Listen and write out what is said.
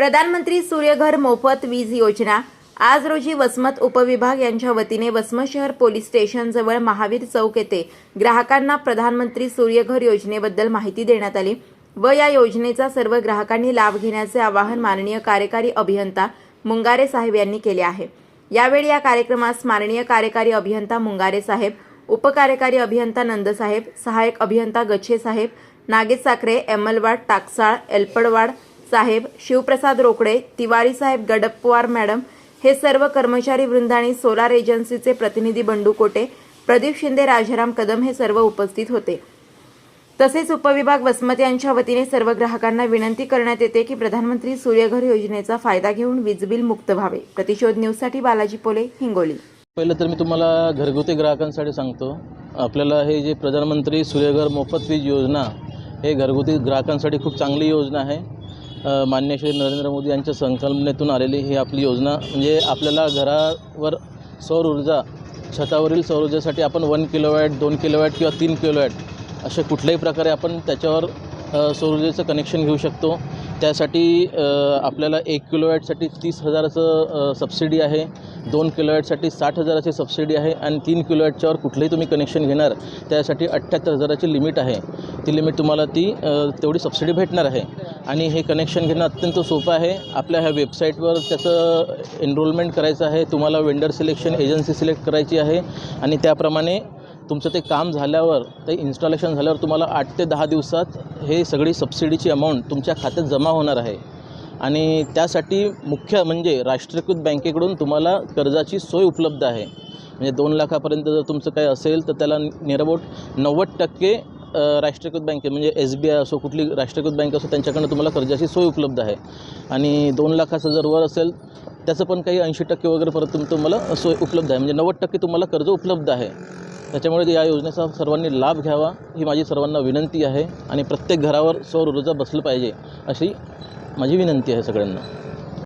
प्रधानमंत्री सूर्यघर मोफत वीज योजना. आज रोजी वसमत उपविभाग यांच्या वतीने वसमत शहर पोलीस स्टेशनजवळ महावीर चौक येथे ग्राहकांना प्रधानमंत्री सूर्यघर योजनेबद्दल माहिती देण्यात आली व या योजनेचा सर्व ग्राहकांनी लाभ घेण्याचे आवाहन माननीय कार्यकारी अभियंता मुंगारे साहेब यांनी केले आहे. यावेळी या कार्यक्रमास माननीय कार्यकारी अभियंता मुंगारे साहेब उपकार्यकारी अभियंता नंदसाहेब सहायक अभियंता गच्छे साहेब नागेश साखरे एमलवाड टाकसाळ एलपडवाड साहेब शिवप्रसाद रोकडे तिवारी साहेब गडपवार मॅडम हे सर्व कर्मचारी वृंद आणि सोलार एजन्सीचे प्रतिनिधी बंडू कोटे प्रदीप शिंदे राजाराम कदम हे सर्व उपस्थित होते. तसेच उपविभाग वसमत यांच्या वतीने सर्व ग्राहकांना विनंती करण्यात येते की प्रधानमंत्री सूर्यघर योजनेचा फायदा घेऊन वीज बिल मुक्त व्हावे. प्रतिशोध न्यूजसाठी बालाजी पोले हिंगोली. पहिलं तर मी तुम्हाला घरगुती ग्राहकांसाठी सांगतो आपल्याला हे जे प्रधानमंत्री सूर्यघर मोफत वीज योजना हे घरगुती ग्राहकांसाठी खूप चांगली योजना आहे. मान्य श्री नरेंद्र मोदी यांच्या संकल्पनेतून आलेली ही आपली योजना म्हणजे आपल्याला घरावर सौर ऊर्जा छतावरील सौर ऊर्जेसाठी आपण वन किलोवॅट दोन किलोवॅट किंवा तीन किलोवॅट अशा कुठल्याही प्रकारे आपण त्याच्यावर अ, सौर ऊर्जेचं कनेक्शन घेऊ शकतो. त्यासाठी आपल्याला एक किलोवॅटसाठी तीस हजाराचं सबसिडी आहे. दोन किलोवॅटसाठी साठ हजाराची सबसिडी आहे आणि तीन किलोवॅटच्यावर कुठलंही तुम्ही कनेक्शन घेणार त्यासाठी अठ्ठ्याहत्तर हजाराची लिमिट आहे. ती लिमिट तुम्हाला ती तेवढी सबसिडी भेटणार आहे. आणि हे कनेक्शन घेणं अत्यंत सोपं आहे. आपल्या ह्या वेबसाईटवर त्याचं एनरोलमेंट करायचं आहे. तुम्हाला वेंडर सिलेक्शन एजन्सी सिलेक्ट करायची आहे. आणि त्याप्रमाणे तुमचं ते काम झाल्यावर ते इन्स्टॉलेशन झाल्यावर तुम्हाला आठ ते दहा दिवसात हे सगळी सबसिडीची अमाऊंट तुमच्या खात्यात जमा होणार आहे. आणि त्यासाठी मुख्य म्हणजे राष्ट्रीयकृत बँकेकडून तुम्हाला कर्जाची सोय उपलब्ध आहे. म्हणजे दोन लाखापर्यंत जर तुमचं काही असेल तर त्याला नियर अबाउट नव्वद टक्के राष्ट्रीयकृत बँके म्हणजे एस बी आय असो कुठली राष्ट्रीयकृत बँक असो त्यांच्याकडनं तुम्हाला कर्जाची सोय उपलब्ध आहे. आणि दोन लाखाचं जर वर असेल त्याचं पण काही ऐंशी टक्के वगैरे परत तुम तुम्हाला सोय उपलब्ध आहे. म्हणजे नव्वद टक्के तुम्हाला कर्ज उपलब्ध आहे. त्याच्यामुळे या योजनेचा सर्वांनी लाभ घ्यावा ही माझी सर्वांना विनंती आहे आणि प्रत्येक घरावर सौर ऊर्जा बसलं पाहिजे अशी माझी विनंती आहे सगळ्यांना.